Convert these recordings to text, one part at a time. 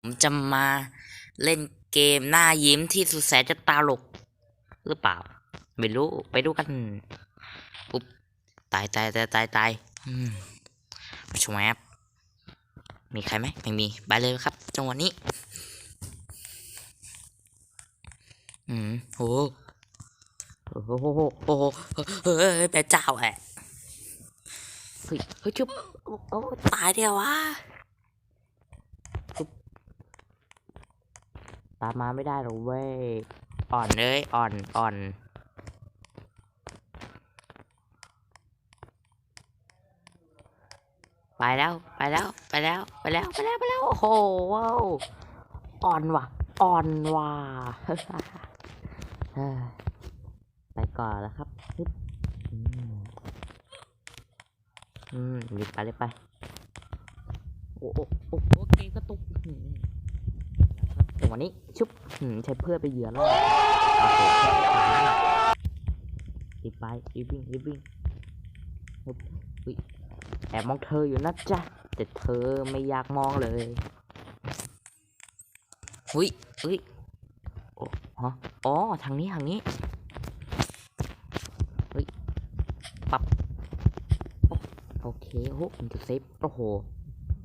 ผมจะมาเล่นเกมหน้ายิ้มที่สุดแสนจะตาหลก หรือเปล่า ไม่รู้ไปดูกันอุ๊บตายตายตายตายตายอืมชวบมีใครไหมไม่มีไปเลยครับจังหวะนี้ อืมโหโอ้โหโอ้โหโอ้โหเฮ้ยแม่เจ้าแอะเฮ้ยเฮ้ยชุบโอ้ตายเดียววะชุบ ตามมาไม่ได้หรอกเว้ย อ่อนเลยอ่อนอ่อนไปแล้วไปแล้วไปแล้วไปแล้วไปแล้วไปแล้วโอ้โหว้าวอ่อนว่ะอ่อนว่ะไปก่อนแล้วครับฮึบอืมอืมรีบไปรีบไป โอ้โอ้โอ้โอ้เกมกระตุก อืมนนี้ ชุบใช้เพื่อไปเหยื่อแล้วโอ้โหรีบไปรีบวิ่งรีบวิ่งแอบมองเธออยู่นะจ๊ะ แต่เธอไม่อยากมองเลยอุ้ยอุ้ยโอ้ฮะอ๋อ ทางนี้ ทางนี้เฮ้ยปรับโอเคโอ้โหผมจะเซฟโอ้โห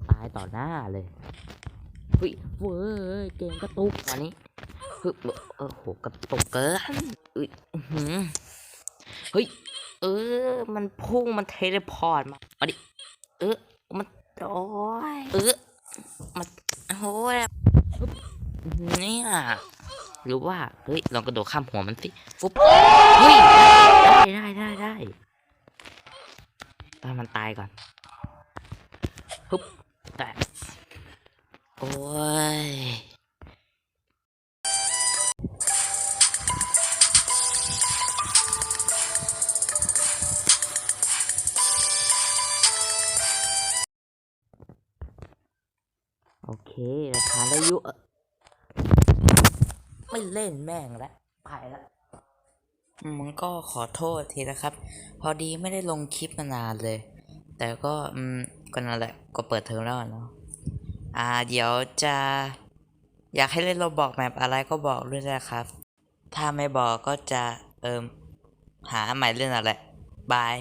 ตายต่อหน้าเลย ฮ้ยเว้ยเกมกระตุกวันนี้เฮ้ยโอ้โหกระตุกเกินเอ้ยอื้อหือเฮ้ยเออ มันพุ่งมันเทเลพอร์ตมาเอาดิเออมันโอ้ยเออมันโอ้ยเนี่ยหรือว่าเฮ้ยลองกระโดดข้ามหัวมันสิฟุบเฮ้ยได้ได้ได้ได้ให้มันตายก่อนฮึบแต่ โอ้ย โอเคราคาได้อยุเอ่อไม่เล่นแม่งแล้วไปแล้วมันก็ขอโทษทีนะครับ พอดีไม่ได้ลงคลิปมานานเลย แต่ก็ อืม ก็นั่นแหละ ก็เปิดเทอมแล้วเนาะ อ่าเดี๋ยวจะอยากให้เล่นโรบอกแมปอะไรก็บอกด้วยนะครับ ถ้าไม่บอกก็จะเอิมหาใหม่เล่นอะไรบาย